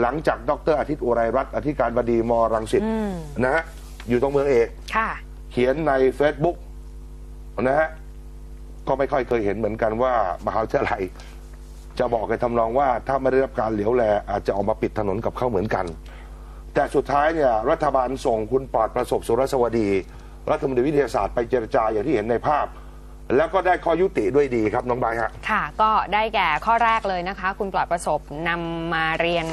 หลังจากดรอาทิตย์อุไรรัตน์อธิการบดีมรังสิตอืมนะฮะอยู่ตรงเมืองเอกค่ะเขียนใน Facebook นะฮะก็ไม่ค่อยเคยเห็นเหมือนกันว่ามหาวิทยาลัยจะบอกในทำนองว่าถ้าไม่ได้รับการเหลียวแลอาจจะออกมาปิดถนนกับเขาเหมือนกัน แต่สุดท้ายเนี่ยรัฐบาลส่งคุณปลอดประสบสุรสวดี รัฐมนตรีวิทยาศาสตร์ไปเจรจาอย่างที่เห็นในภาพ แล้วก็ได้ข้อยุติด้วยดีครับน้องใบร์ทฮะ ค่ะ ก็ได้แก่ข้อแรกเลยนะคะ คุณปลอดประสบนำมาเรียน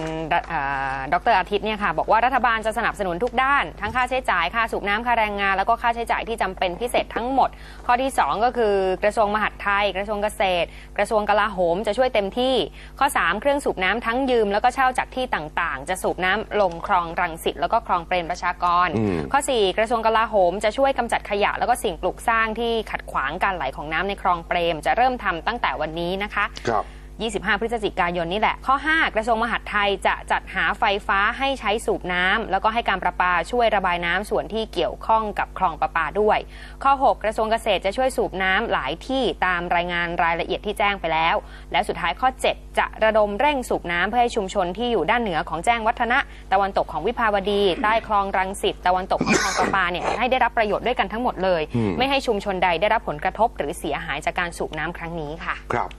เอ่อดรอาทิตย์เนี่ยค่ะ บอกว่ารัฐบาลจะสนับสนุนทุกด้าน ทั้งค่าใช้จ่าย ค่าสูบน้ำค่าแรงงาน แล้วก็ค่าใช้จ่ายที่จำเป็นพิเศษทั้งหมด ข้อที่ 2 ก็คือกระทรวงมหาดไทย กระทรวงเกษตร กระทรวงกลาโหมจะช่วยเต็มที่ ข้อ 3 เครื่องสูบน้ำทั้งยืม แล้วก็เช่าจากที่ต่างๆ จะสูบน้ำลงคลองรังสิตแล้วก็คลองเปรมประชากร อืม ข้อ 4 กระทรวงกลาโหมจะช่วยกำจัดขยะแล้วก็สิ่งปลูกสร้างที่ขัดขวางการไหลของน้ำในคลองเปรมจะเริ่มทำตั้งแต่วันนี้นะคะครับ 25 พฤศจิกายนนี่แหละ ข้อ 5 กระทรวงมหาดไทยจะจัดหาไฟฟ้าให้ใช้สูบน้ำแล้วก็ให้การประปาช่วยระบายน้ำส่วนที่เกี่ยวข้องกับคลองประปาด้วย ข้อ 6 กระทรวงเกษตรจะช่วยสูบน้ำหลายที่ตามรายงานรายละเอียดที่แจ้งไปแล้ว และสุดท้ายข้อ 7 จะระดมเร่งสูบน้ำเพื่อให้ชุมชนที่อยู่ด้านเหนือของแจ้งวัฒนะตะวันตกของวิภาวดี ใต้คลองรังสิตตะวันตกของคลองประปาเนี่ยให้ได้รับประโยชน์ด้วยกันทั้งหมดเลยอืมไม่ให้ชุมชนใดได้รับผลกระทบหรือเสียหายจากการสูบน้ำครั้งนี้ค่ะ ครับ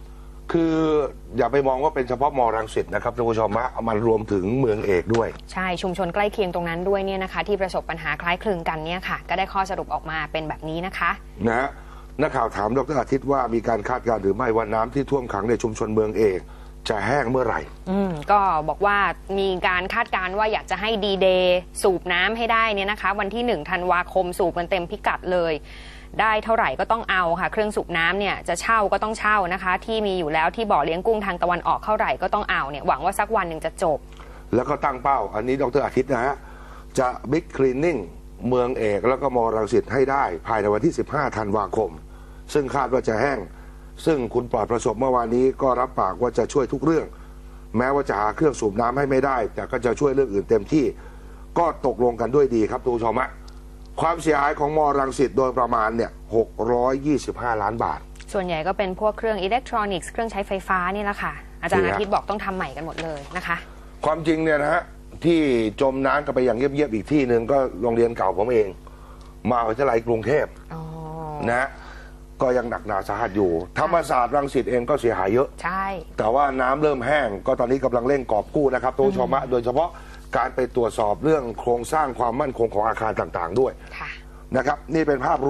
คืออย่าไปมองว่าเป็นเฉพาะมรังสิตนะครับท่านผู้ชมฮะมันรวมถึงเมืองเอกด้วย ใช่ชุมชนใกล้เคียงตรงนั้นด้วยเนี่ยนะคะ ที่ประสบปัญหาคล้ายคลึงกันเนี่ยค่ะ ก็ได้ข้อสรุปออกมาเป็นแบบนี้นะคะ นะฮะนักข่าวถามดรอาทิตย์ว่ามีการคาดการณ์หรือไม่ว่าน้ำที่ท่วมขังในชุมชนเมืองเอกจะแห้งเมื่อไหร่ อืมก็บอกว่ามีการคาดการณ์ว่าอยากจะให้ดีเดย์สูบน้ำให้ได้เนี่ยนะคะ วันที่1ธันวาคมสูบกันเต็มพิกัดเลย ได้เท่าไหร่ก็ต้องเอาค่ะ เครื่องสูบน้ำเนี่ยจะเช่าก็ต้องเช่านะคะ ที่มีอยู่แล้วที่บ่อเลี้ยงกุ้งทางตะวันออกเท่าไหร่ก็ต้องเอาเนี่ยหวังว่าสักวันหนึ่งจะจบ แล้วก็ตั้งเป้า อันนี้ดรอาทิตย์นะฮะจะบิ๊กคลีนนิ่งเมืองเอกแล้วก็มอรังสิตให้ได้ภายในวันที่ 15 ธันวาคม ซึ่งคาดว่าจะแห้ง ซึ่งคุณปลอดประสบเมื่อวานนี้ก็รับปากว่าจะช่วยทุกเรื่อง แม้ว่าจะหาเครื่องสูบน้ำให้ไม่ได้ แต่ก็จะช่วยเรื่องอื่นเต็มที่ ก็ตกลงกันด้วยดีครับทุกผู้ชมฮะ ความเสียหายของมรังสิตโดยประมาณเนี่ย625 ล้านบาท ส่วนใหญ่ก็เป็นพวกเครื่องอิเล็กทรอนิกส์เครื่องใช้ไฟฟ้านี่แหละค่ะ อาจารย์ดีฮะอาทิตย์บอกต้องทำใหม่กันหมดเลยนะคะ ความจริงเนี่ยนะฮะที่จมน้ำกันไปอย่างเงียบๆอีกที่หนึ่งก็โรงเรียนเก่าผมเอง มหาวิทยาลัยกรุงเทพอ๋อ นะฮะก็ยังหนักหนาสาหัสอยู่ ธรรมศาสตร์รังสิตเองก็เสียหายเยอะ ใช่ แต่ว่าน้ำเริ่มแห้งก็ตอนนี้กำลังเร่งกอบกู้นะครับทุกผู้ชมฮะโดยเฉพาะ การไปตรวจสอบเรื่องโครงสร้างความมั่นคงของอาคารต่าง ๆ ด้วยค่ะ นะครับ นี่เป็นภาพรวม